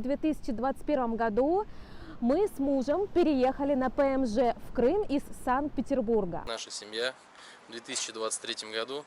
в 2021 году мы с мужем переехали на ПМЖ в Крым из Санкт-Петербурга. Наша семья в 2023 году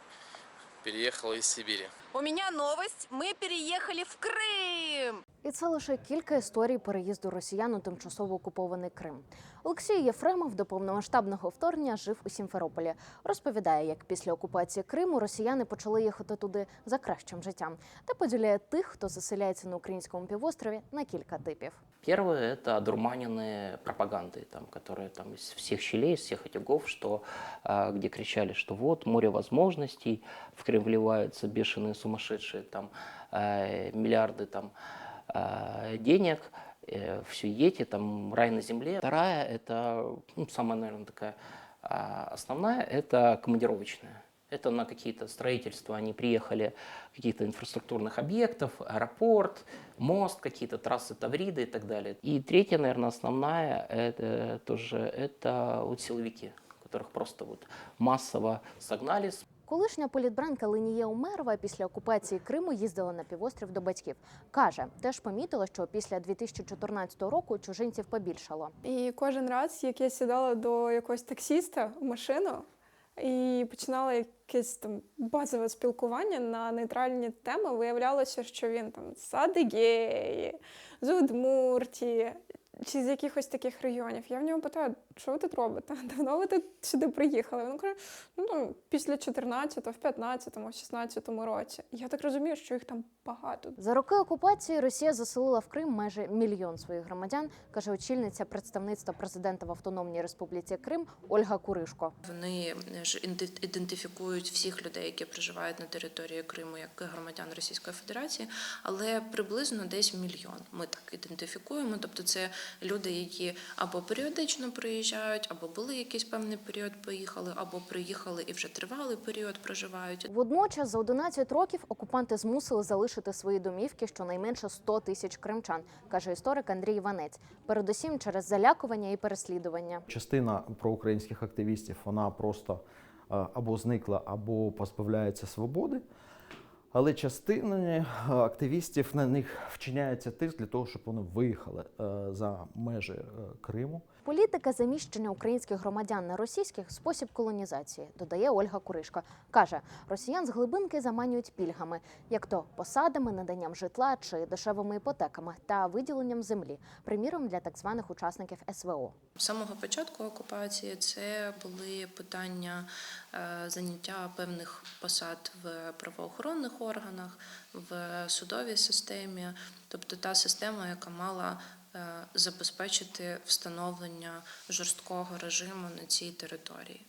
переехала из Сибири. У меня новость. Мы переехали в Крым. І це лише кілька історій переїзду росіян у тимчасово окупований Крим. Олексій Єфремов до повномасштабного вторгнення жив у Сімферополі. Розповідає, як після окупації Криму росіяни почали їхати туди за кращим життям та поділяє тих, хто заселяється на українському півострові, на кілька типів. Первое – это одурманенные пропагандой, там, которые там, из всех щелей, из всех утюгов, что, а, где кричали, что вот море возможностей, в Крым вливаются бешеные сумасшедшие там, э, миллиарды там, э, денег, все едете, там рай на земле. Вторая – это ну, самая, наверное, такая а, основная – это командировочная. Это на какие-то строительства. Они приехали каких-то инфраструктурных объектов, аэропорт, мост, какие-то трассы Тавриды и так далее. И третья, наверное, основная, это тоже это вот силовики, которых просто вот массово согнали Колишня політбранка Ленія Умерова після окупації Криму їздила на півострів до батьків. Каже, теж помітила, що після 2014 року чужинців побільшало. І кожен раз, як я сідала до якогось таксіста в машину і починала якесь там базове спілкування на нейтральні теми, виявлялося, що він там з Адигеї, з Удмуртії чи з якихось таких регіонів. Я в нього питаю, що ви тут робите? Давно ви тут сюди приїхали? Він каже, ну там після 14-го, в 15-му, в 16-му році. Я так розумію, що їх там багато. За роки окупації Росія заселила в Крим майже мільйон своїх громадян, каже очільниця представництва президента в Автономній Республіці Крим Ольга Куришко. Вони ж інди- ідентифікують всіх людей, які проживають на території Криму, як громадян Російської Федерації, але приблизно десь мільйон. Ми так ідентифікуємо. Тобто, це люди, які або періодично приїжджають, або були якийсь певний період, поїхали, або приїхали і вже тривалий період проживають. Водночас за 11 років окупанти змусили залишити свої домівки щонайменше 100 тисяч кримчан, каже історик Андрій Іванець. Передусім через залякування і переслідування. Частина проукраїнських активістів вона просто е, або зникла, або позбавляється свободи. Але частина е, активістів на них вчиняється тиск для того, щоб вони виїхали е, за межі е, Криму. Політика заміщення українських громадян на російських спосіб колонізації, додає Ольга Куришко. Каже, росіян з глибинки заманюють пільгами, як то посадами, наданням житла чи дешевими іпотеками та виділенням землі, приміром для так званих учасників СВО. З самого початку окупації це були питання е, заняття певних посад в правоохоронних органах, в судовій системі, тобто та система, яка мала забезпечити встановлення жорсткого режиму на цій території.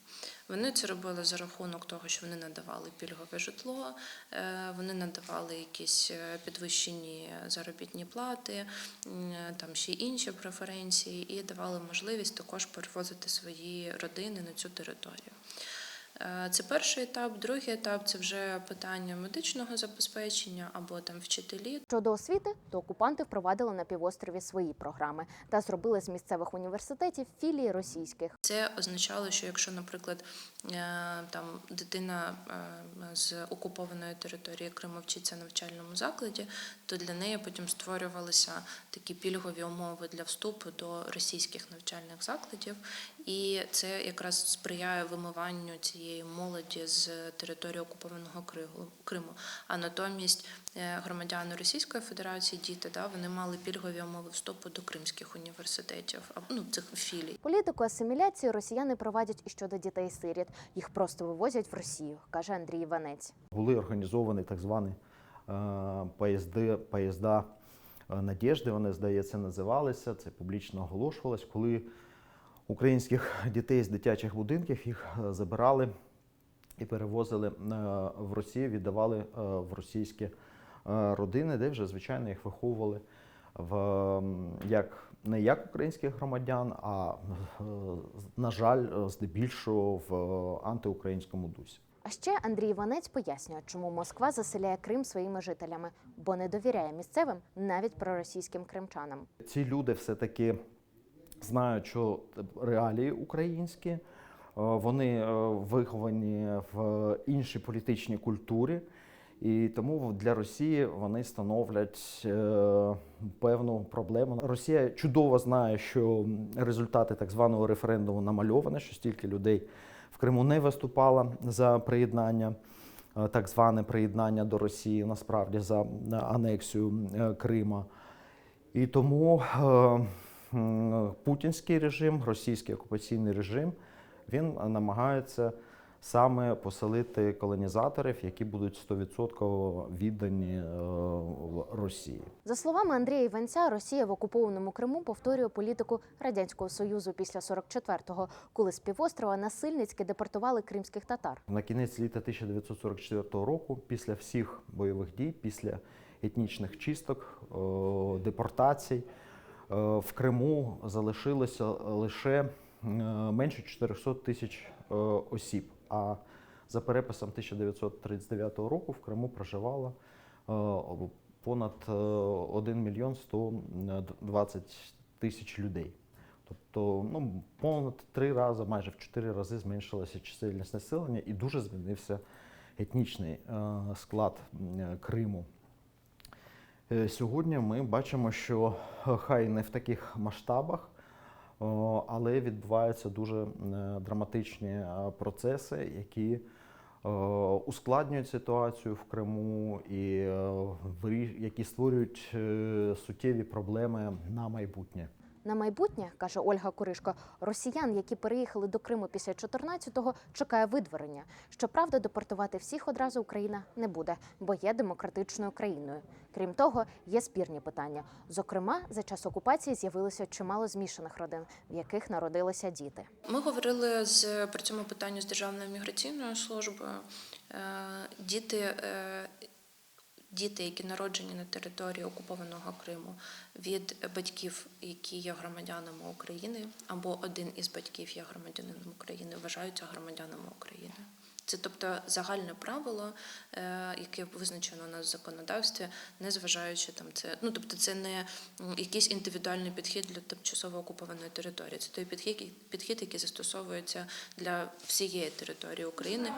Вони це робили за рахунок того, що вони надавали пільгове житло, е, вони надавали якісь е, підвищені заробітні плати, там ще інші преференції, і давали можливість також перевозити свої родини на цю територію. Е, Це перший етап. Другий етап це вже питання медичного забезпечення або там вчителі. Щодо освіти, то окупанти впровадили на півострові свої програми та зробили з місцевих університетів філії російських. Це означало, що якщо, наприклад, е, там дитина е, з окупованої території Криму вчиться в навчальному закладі, то для неї потім створювалися такі пільгові умови для вступу до російських навчальних закладів, і це якраз сприяє вимиванню цієї молоді з території окупованого Кригу- Криму. А натомість е, громадяни Російської Федерації, діти, да, вони мали пільгові умови вступу до кримських університетів, ну цих філій. Політику асиміляції росіяни проводять і щодо дітей-сиріт. Їх просто вивозять в Росію, каже Андрій Іванець. Були організовані так звані е, поїзди, поїзда е, Надєжди, вони, здається, називалися. Це публічно оголошувалось, коли українських дітей з дитячих будинків їх е, забирали і перевозили е, в Росію, віддавали е, в російські родини, де вже, звичайно, їх виховували в, як, не як українських громадян, а, на жаль, здебільшого в антиукраїнському дусі. А ще Андрій Іванець пояснює, чому Москва заселяє Крим своїми жителями, бо не довіряє місцевим навіть проросійським кримчанам. ці люди все-таки знають, що реалії українські, е, вони е, виховані в іншій політичній культурі. І тому для Росії вони становлять е, певну проблему. Росія чудово знає, що результати так званого референдуму намальовані, що стільки людей в Криму не виступало за приєднання, так зване приєднання до Росії, насправді за анексію Крима. І тому путінський режим, російський окупаційний режим, він намагається саме поселити колонізаторів, які будуть 100% віддані е, в Росії. За словами Андрія Іванця, Росія в окупованому Криму повторює політику радянського союзу після 44-го, коли з півострова насильницьки депортували кримських татар. На кінець літа 1944 року, після всіх бойових дій, після етнічних чисток, е, депортацій, в Криму залишилося лише е, менше 400 тисяч е, осіб. А за переписом 1939 року в Криму проживало е, понад е, 1 мільйон 120 тисяч людей. Тобто ну, понад три рази, майже в чотири рази зменшилася чисельність населення і дуже змінився етнічний е, склад Криму. Е, Сьогодні ми бачимо, що е, хай не в таких масштабах, але відбуваються дуже е, драматичні процеси, які ускладнюють ситуацію в Криму і які створюють суттєві проблеми на майбутнє. На майбутнє, каже Ольга Куришко, росіян, які переїхали до Криму після 14-го, чекає видворення. Щоправда, депортувати всіх одразу Україна не буде, бо є демократичною країною. Крім того, є спірні питання. Зокрема, за час окупації з'явилося чимало змішаних родин, в яких народилися діти. Ми говорили з при цьому питанню з Державною міграційною службою. Е, Діти, е, діти, які народжені на території окупованого Криму від батьків, які є громадянами України, або один із батьків є громадянином України, вважаються громадянами України. Це тобто загальне правило, е, яке визначено у нас в законодавстві, не зважаючи там це. Ну тобто, це не якийсь індивідуальний підхід для тимчасово окупованої території. Це той підхід, підхід, який застосовується для всієї території України.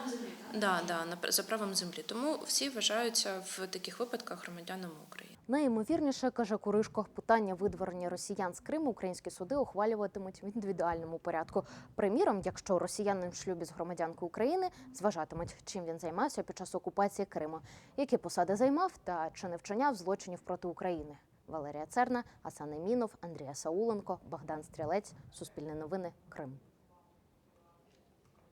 Да, да, за правом землі. Тому всі вважаються в таких випадках громадянами України. Найімовірніше, каже Куришко, питання видворення росіян з Криму українські суди ухвалюватимуть в індивідуальному порядку. Приміром, якщо росіянин в шлюбі з громадянкою України, зважатимуть, чим він займався під час окупації Криму, які посади займав та чи не вчиняв злочинів проти України. Валерія Церна, Асан Емінов, Андрія Сауленко, Богдан Стрілець, Суспільне новини, Крим.